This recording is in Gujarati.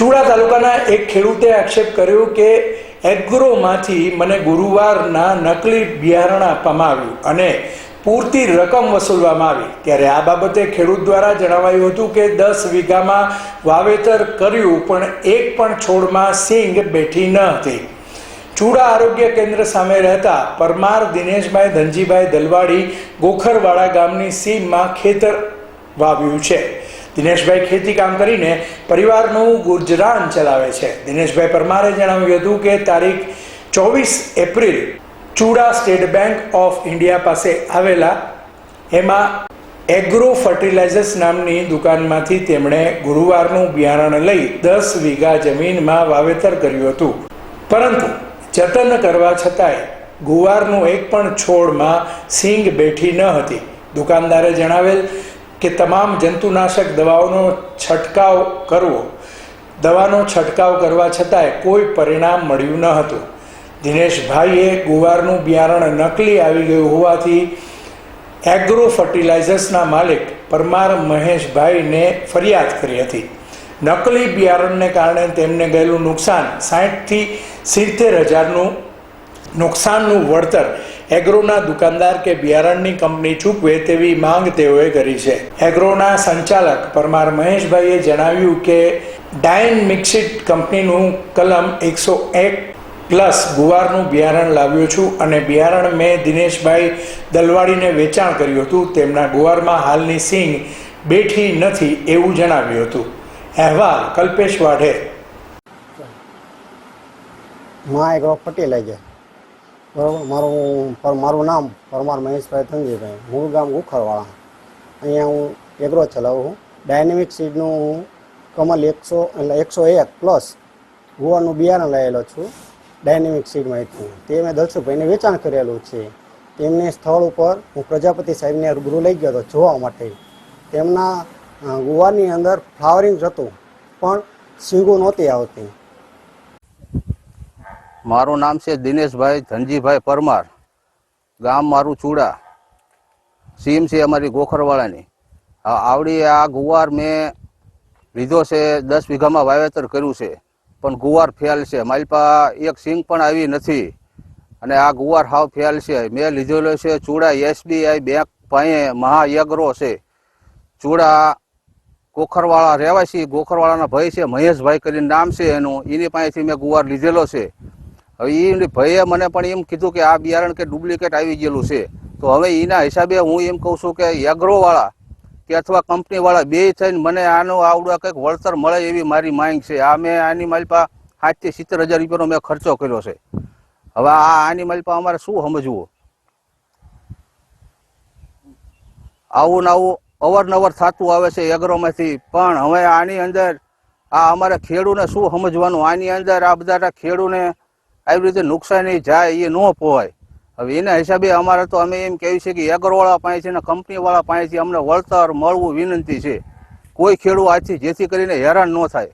ચુડા તાલુકાના એક ખેડૂતે આક્ષેપ કર્યો કે એગ્રોમાંથી મને ગુરુવારના નકલી બિયારણ આપવામાં આવ્યું અને પૂરતી રકમ વસૂલવામાં આવી. ત્યારે આ બાબતે ખેડૂત દ્વારા જણાવાયું હતું કે દસ વીઘામાં વાવેતર કર્યું, પણ એક પણ છોડમાં સિંગ બેઠી ન હતી. ચૂડા આરોગ્ય કેન્દ્ર સામે રહેતા પરમાર દિનેશભાઈ ધનજીભાઈ દલવાડી ગોખરવાડા ગામની સીમમાં ખેતર વાવ્યું છે. દિનેશભાઈ ખેતી કામ કરીને પરિવારનું ગુજરાન ચલાવે છે. દિનેશભાઈ પરમારે જણાવ્યું હતું કે તારીખ ચોવીસ April Chuda State Bank of India પાસે આવેલા એમાં એગ્રો ફર્ટિલાઇઝર્સ નામની દુકાનમાંથી તેમણે ગુરુવારનું બિયારણ લઈ દસ વીઘા જમીનમાં વાવેતર કર્યું હતું. પરંતુ જતન કરવા છતાંય ગુવારનું એક પણ છોડમાં સિંગ બેઠી ન હતી. દુકાનદારે જણાવેલ કે તમામ જંતુનાશક દવાઓનો છંટકાવ કરવો. દવાનો છંટકાવ કરવા છતાંય કોઈ પરિણામ મળ્યું ન હતું. દિનેશભાઈએ ગુવારનું બિયારણ નકલી આવી ગયું હોવાથી એગ્રો ફર્ટિલાઇઝર્સના માલિક પરમાર મહેશભાઈને ફરિયાદ કરી હતી. નકલી બિયારણને કારણે તેમને ગયેલું નુકસાન સાહીઠથી સિત્તેર હજારનું નુકસાનનું વળતર એગ્રોના દુકાનદાર કે બિયારણની કંપની ચૂકવે તેવી માંગ તેઓએ કરી છે. એગ્રોના સંચાલક પરમાર મહેશભાઈએ જણાવ્યું કે, ડાયન મિક્સિટ કંપનીનું કલમ એકસો એક પ્લસ ગુવારનું બિયારણ લાવ્યો છું અને બિયારણ મેં દિનેશભાઈ દલવાડીને વેચાણ કર્યું હતું. તેમના ગુવારમાં હાલની સિંગ બેઠી નથી એવું જણાવ્યું હતું. અહેવાલ કલ્પેશ વાઢે. માં એક ફર્ટિલાઇઝર બરાબર? મારું મારું નામ પરમાર મહેશભાઈ તંજીભાઈ મૂળ ગામ ગુખરવાળા અહીંયા હું એગ્રો ચલાવું છું. ડાયનેમિક સીડનું હું કમલ એકસો એટલે એકસો એક પ્લસ ગુવારનું બિયારણ લાવેલો છું. ડાયનેમિક સીડમાંથી તે મેં દર્શકભાઈને વેચાણ કરેલું છે. તેમને સ્થળ ઉપર હું પ્રજાપતિ સાહેબને રૂબરૂ લઈ ગયો હતો જોવા માટે. તેમના ગુવારની અંદર ફ્લાવરિંગ હતું, પણ સિંગો નહોતી આવતી. મારું નામ છે દિનેશભાઈ ધનજીભાઈ પરમાર. ગામ મારું ચૂડા. સીમ છે અમારી ગોખરવાળાની. આવડી આ ગુવાર મેં લીધો છે, દસ વીઘામાં વાવેતર કર્યું છે. પણ ગુવાર ફેલ છે. મારી પાસે એક સિંગ પણ આવી નથી. અને આ ગુવાર હાવ ફેલ છે. મેં લીધેલો છે ચૂડા એસબીઆઈ બેંક પાસે મહાયગ્રો છે. ચૂડા ગોખરવાળા રહેવાસી ગોખરવાળાના ભાઈ છે, મહેશભાઈ કરીને નામ છે એનું. એની પાસેથી મેં ગુવાર લીધેલો છે. હવે એ ભાઈએ મને પણ એમ કીધું કે આ બિયારણ કે ડુપ્લિકેટ આવી ગયેલું છે. તો હવે એના હિસાબે હું એમ કહું છું કે એગ્રોવાળા કે અથવા કંપનીવાળા બે થઈને મને આનો આવડું કંઈક વળતર મળે એવી મારી માંગ છે. આ મેં આની મારી પાસે સાતથી સિત્તેર હજાર રૂપિયાનો મેં ખર્ચો કર્યો છે. હવે આ આની મારી પાસે અમારે શું સમજવું? આવું ને આવું અવારનવાર થતું આવે છે એગ્રોમાંથી પણ હવે આની અંદર આ અમારે ખેડૂને શું સમજવાનું? આની અંદર આ બધા ખેડૂને આવી રીતે નુકસાની જાય એ ન પોવાય. હવે એના હિસાબે અમારે તો અમે એમ કહેવી છે કે એગરવાળા પાસેથી અને કંપનીવાળા પાસેથી અમને વળતર મળવું વિનંતી છે. કોઈ ખેડૂત આજથી જેથી કરીને હેરાન ન થાય.